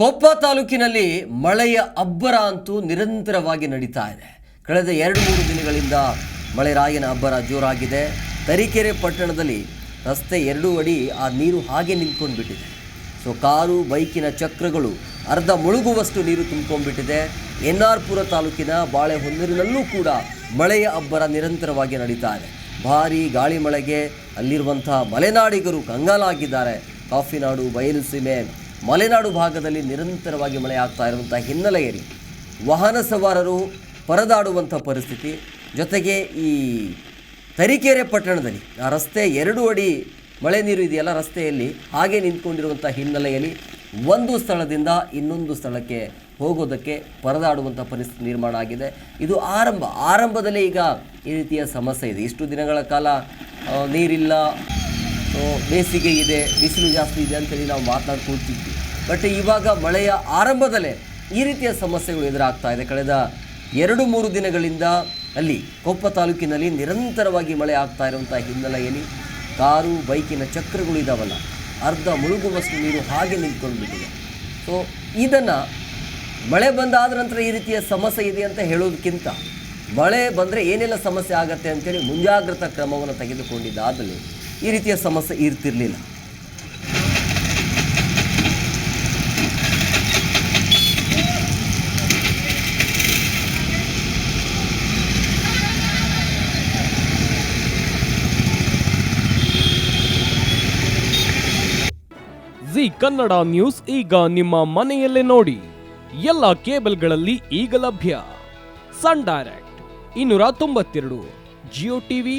ಕೊಪ್ಪ ತಾಲೂಕಿನಲ್ಲಿ ಮಳೆಯ ಅಬ್ಬರ ಅಂತೂ ನಿರಂತರವಾಗಿ ನಡೀತಾ ಇದೆ. ಕಳೆದ ಎರಡು ಮೂರು ದಿನಗಳಿಂದ ಮಳೆರಾಯನ ಅಬ್ಬರ ಜೋರಾಗಿದೆ. ತರೀಕೆರೆ ಪಟ್ಟಣದಲ್ಲಿ ರಸ್ತೆ ಎರಡೂ ಅಡಿ ಆ ನೀರು ಹಾಗೆ ನಿಂತ್ಕೊಂಡು ಬಿಟ್ಟಿದೆ ಸೊ ಕಾರು, ಬೈಕಿನ ಚಕ್ರಗಳು ಅರ್ಧ ಮುಳುಗುವಷ್ಟು ನೀರು ತುಂಬಿಕೊಂಡ್ಬಿಟ್ಟಿದೆ ಎನ್ ಆರ್ ಪುರ ತಾಲೂಕಿನ ಬಾಳೆಹೊನ್ನೂರಿನಲ್ಲೂ ಕೂಡ ಮಳೆಯ ಅಬ್ಬರ ನಿರಂತರವಾಗಿ ನಡೀತಾ ಇದೆ. ಭಾರೀ ಗಾಳಿ ಮಳೆಗೆ ಅಲ್ಲಿರುವಂತಹ ಮಲೆನಾಡಿಗರು ಕಂಗಾಲಾಗಿದ್ದಾರೆ. ಕಾಫಿನಾಡು, ಬಯಲುಸೀಮೆ ಮಲೆನಾಡು ಭಾಗದಲ್ಲಿ ನಿರಂತರವಾಗಿ ಮಳೆ ಆಗ್ತಾ ಇರುವಂಥ ಹಿನ್ನೆಲೆಯಲ್ಲಿ ವಾಹನ ಸವಾರರು ಪರದಾಡುವಂಥ ಪರಿಸ್ಥಿತಿ, ಜೊತೆಗೆ ಈ ತರೀಕೆರೆ ಪಟ್ಟಣದಲ್ಲಿ ಆ ರಸ್ತೆ ಎರಡು ಅಡಿ ಮಳೆ ನೀರು ಇದೆಯಲ್ಲ, ರಸ್ತೆಯಲ್ಲಿ ಹಾಗೆ ನಿಂತ್ಕೊಂಡಿರುವಂಥ ಹಿನ್ನೆಲೆಯಲ್ಲಿ ಒಂದು ಸ್ಥಳದಿಂದ ಇನ್ನೊಂದು ಸ್ಥಳಕ್ಕೆ ಹೋಗೋದಕ್ಕೆ ಪರದಾಡುವಂಥ ಪರಿಸ್ಥಿತಿ ನಿರ್ಮಾಣ ಆಗಿದೆ. ಇದು ಆರಂಭ, ಆರಂಭದಲ್ಲೇ ಈಗ ಈ ರೀತಿಯ ಸಮಸ್ಯೆ ಇದೆ. ಇಷ್ಟು ದಿನಗಳ ಕಾಲ ನೀರಿಲ್ಲ ಬೇಸಿಗೆ ಇದೆ, ಬಿಸಿಲು ಜಾಸ್ತಿ ಇದೆ ಅಂತೇಳಿ ನಾವು ಮಾತನಾಡ್ಕೊಳ್ತಿದ್ವಿ. ಬಟ್ ಇವಾಗ ಮಳೆಯ ಆರಂಭದಲ್ಲೇ ಈ ರೀತಿಯ ಸಮಸ್ಯೆಗಳು ಎದುರಾಗ್ತಾ ಇದೆ. ಕಳೆದ ಎರಡು ಮೂರು ದಿನಗಳಿಂದ ಅಲ್ಲಿ ಕೊಪ್ಪ ತಾಲೂಕಿನಲ್ಲಿ ನಿರಂತರವಾಗಿ ಮಳೆ ಆಗ್ತಾ ಇರುವಂಥ ಹಿನ್ನೆಲೆಯಲ್ಲಿ ಕಾರು, ಬೈಕಿನ ಚಕ್ರಗಳು ಇದಾವಲ್ಲ, ಅರ್ಧ ಮುಳುಗುವಷ್ಟು ನೀರು ಹಾಗೆ ನಿಂತ್ಕೊಂಡ್ಬಿಟ್ಟಿದೆ. ಸೊ ಇದನ್ನು ಮಳೆ ಬಂದಾದ ನಂತರ ಈ ರೀತಿಯ ಸಮಸ್ಯೆ ಇದೆ ಅಂತ ಹೇಳೋದಕ್ಕಿಂತ ಮಳೆ ಬಂದರೆ ಏನೆಲ್ಲ ಸಮಸ್ಯೆ ಆಗತ್ತೆ ಅಂತೇಳಿ ಮುಂಜಾಗ್ರತಾ ಕ್ರಮವನ್ನು ತೆಗೆದುಕೊಂಡಿದ್ದಾದಲ್ಲಿ ಈ ರೀತಿಯ ಸಮಸ್ಯೆ ಇರ್ತಿರ್ಲಿಲ್ಲ. ಜಿ ಕನ್ನಡ ನ್ಯೂಸ್ ಈಗ ನಿಮ್ಮ ಮನೆಯಲ್ಲೇ ನೋಡಿ. ಎಲ್ಲ ಕೇಬಲ್ಗಳಲ್ಲಿ ಈಗ ಲಭ್ಯ. ಸನ್ ಡೈರೆಕ್ಟ್, ಇನ್ನೂರ ತೊಂಬತ್ತೆರಡು, ಜಿಯೋ ಟಿವಿ